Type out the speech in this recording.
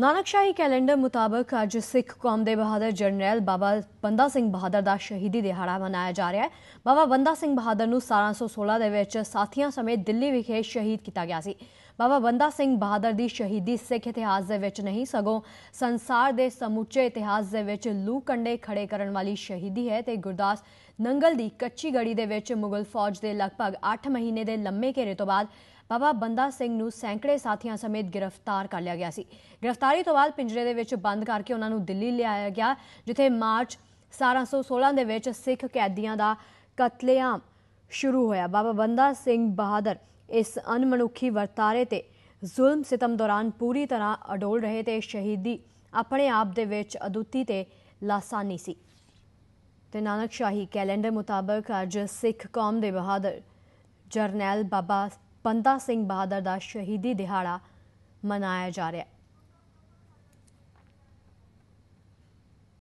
ਨਾਨਕਸ਼ਾਹੀ calendar ਮੁਤਾਬਕ ਅੱਜ ਸਿੱਖ ਕੌਮ ਦੇ ਬਹਾਦਰ ਜਰਨੈਲ ਬਾਬਾ ਬੰਦਾ ਸਿੰਘ ਬਹਾਦਰ ਦਾ ਸ਼ਹੀਦੀ ਦਿਹਾੜਾ ਮਨਾਇਆ ਜਾ ਰਿਹਾ ਹੈ। ਬਾਬਾ ਬੰਦਾ ਸਿੰਘ ਬਹਾਦਰ ਨੂੰ 1716 ਦੇ ਵਿੱਚ ਸਾਥੀਆਂ ਸਮੇਤ ਦਿੱਲੀ ਵਿਖੇ ਸ਼ਹੀਦ ਕੀਤਾ ਗਿਆ ਸੀ। ਬਾਬਾ ਬੰਦਾ ਸਿੰਘ ਬਹਾਦਰ ਦੀ ਸ਼ਹੀਦੀ ਸਿੱਖ ਇਤਿਹਾਸ ਦੇ ਵਿੱਚ ਨਹੀਂ, ਸਗੋਂ ਸੰਸਾਰ ਦੇ ਸਮੁੱਚੇ ਇਤਿਹਾਸ ਦੇ ਵਿੱਚ ਲੂ ਕੰਡੇ ਖੜੇ ਕਰਨ ਵਾਲੀ ਸ਼ਹੀਦੀ ਹੈ ਤੇ ਗੁਰਦਾਸ ਨੰਗਲ ਦੀ ਕੱਚੀ ਗੜੀ ਦੇ ਵਿੱਚ ਮੁਗਲ ਫੌਜ ਦੇ ਲਗਭਗ 8 ਮਹੀਨੇ ਦੇ ਲੰਮੇ ਘੇਰੇ ਤੋਂ ਬਾਅਦ ਬਾਬਾ ਬੰਦਾ ਸਿੰਘ ਨੂੰ ਸੈਂਕੜੇ ਸਾਥੀਆਂ ਸਮੇਤ ਗ੍ਰਿਫਤਾਰ ਕਰ ਲਿਆ ਗਿਆ ਸੀ। ਗ੍ਰਿਫਤਾਰੀ ਤੋਂ ਬਾਅਦ ਪਿੰਜਰੇ ਦੇ ਵਿੱਚ ਬੰਦ ਕਰਕੇ ਉਹਨਾਂ ਨੂੰ ਦਿੱਲੀ ਲਿਆਇਆ ਗਿਆ, ਜਿੱਥੇ ਮਾਰਚ 1716 ਦੇ ਵਿੱਚ ਸਿੱਖ ਕੈਦੀਆਂ ਦਾ ਕਤਲੇਆਮ ਸ਼ੁਰੂ ਹੋਇਆ। ਬਾਬਾ ਬੰਦਾ ਸਿੰਘ ਬਹਾਦਰ ਇਸ ਅਨਮਨੁੱਖੀ ਵਰਤਾਰੇ ਤੇ ਜ਼ੁਲਮ ਸਿਤਮ ਦੌਰਾਨ ਪੂਰੀ ਤਰ੍ਹਾਂ ਅਡੋਲ ਰਹੇ ਤੇ ਸ਼ਹੀਦੀ ਆਪਣੇ ਆਪ ਦੇ ਵਿੱਚ ਅਦੁੱਤੀ ਤੇ ਲਾਸਾਨੀ ਸੀ। ਤੇ ਨਾਨਕ ਸ਼ਾਹੀ ਕੈਲੰਡਰ ਮੁਤਾਬਕ ਅੱਜ ਸਿੱਖ ਕੌਮ ਦੇ ਬਹਾਦਰ ਜਰਨੈਲ ਬਾਬਾ ਬੰਦਾ ਸਿੰਘ ਬਹਾਦਰ ਦਾ ਸ਼ਹੀਦੀ ਦਿਹਾੜਾ ਮਨਾਇਆ ਜਾ ਰਿਹਾ ਹੈ।